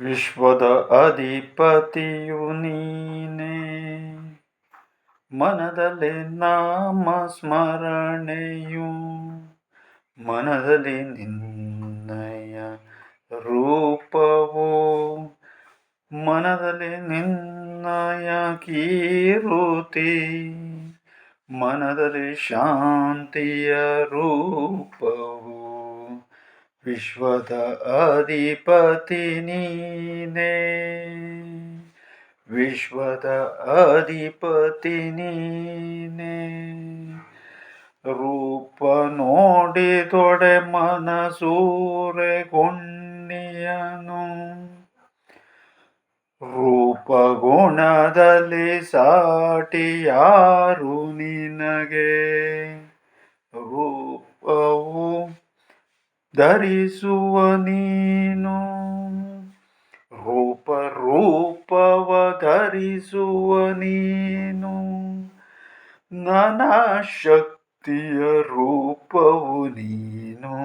ವಿಶ್ವದ ಅಧಿಪತಿಯು ನೀನೆ ಮನದಲ್ಲಿ ನಾಮ ಸ್ಮರಣೆಯು, ಮನದಲ್ಲಿ ನಿನ್ನಯ ರೂಪವು, ಮನದಲ್ಲಿ ನಿನ್ನಯ ಕೀರುತಿ, ಮನದಲ್ಲಿ ಶಾಂತಿಯ ರೂಪವು. ವಿಶ್ವದ ಅಧಿಪತಿ ನೀನೇ ವಿಶ್ವದ ಅಧಿಪತಿ ನೀನೇ ರೂಪ ನೋಡಿ ತೊಡೆ ಮನಸೂರೆಗೊಂಡಿಯನು ರೂಪ ಗುಣದಲ್ಲಿ ಸಾಟಿ ಯಾರು ನಿನಗೆ. ರೂಪವು ಧರಿಸುವ ನೀನು. ರೂಪ ರೂಪವ ಧರಿಸುವ ನೀನು. ನನ್ನ ಶಕ್ತಿಯ ರೂಪವು ನೀನು.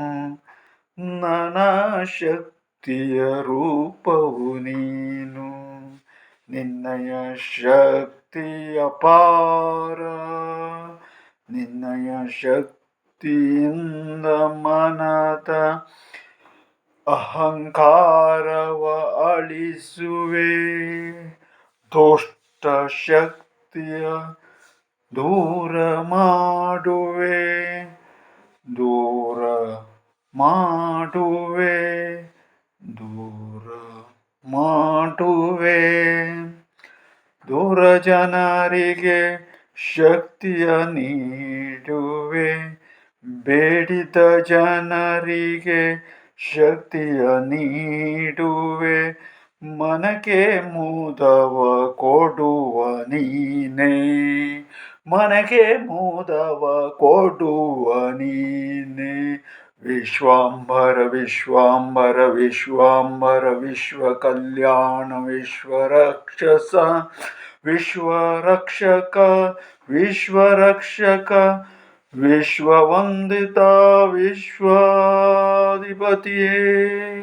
ನನ್ನ ಶಕ್ತಿಯ ರೂಪವು ನೀನು. ನಿನ್ನಯ ಶಕ್ತಿಯ ಪಾರ ನಿನ್ನಯ ಶಕ್ತಿಯಿಂದ ಮನದ ಅಹಂಕಾರವ ಅಳಿಸುವೆ. ದುಷ್ಟ ಶಕ್ತಿಯ ದೂರ ಮಾಡುವೆ. ದೂರ ಮಾಡುವೆ. ದೂರ ಮಾಡುವೆ. ದೂರ ಜನರಿಗೆ ಶಕ್ತಿಯ ನೀಡುವೆ. ಬೇಡಿದ ಜನರಿಗೆ ಶಕ್ತಿಯ ನೀಡುವೆ, ಮನಕ್ಕೆ ಮುದವ ಕೊಡುವ ನೀನೆ. ಮನಕ್ಕೆ ಮುದವ ಕೊಡುವ ನೀನೆ. ವಿಶ್ವಾಂಬರ ವಿಶ್ವಾಂಬರ ವಿಶ್ವಾಂಬರ ವಿಶ್ವ ಕಲ್ಯಾಣ, ವಿಶ್ವ ರಕ್ಷಸ, ವಿಶ್ವ विश्ववन्दिता विश्वाधिपतये।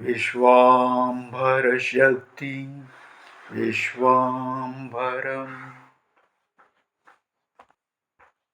विश्वाम्भरशक्ति विश्वाम्भरम्।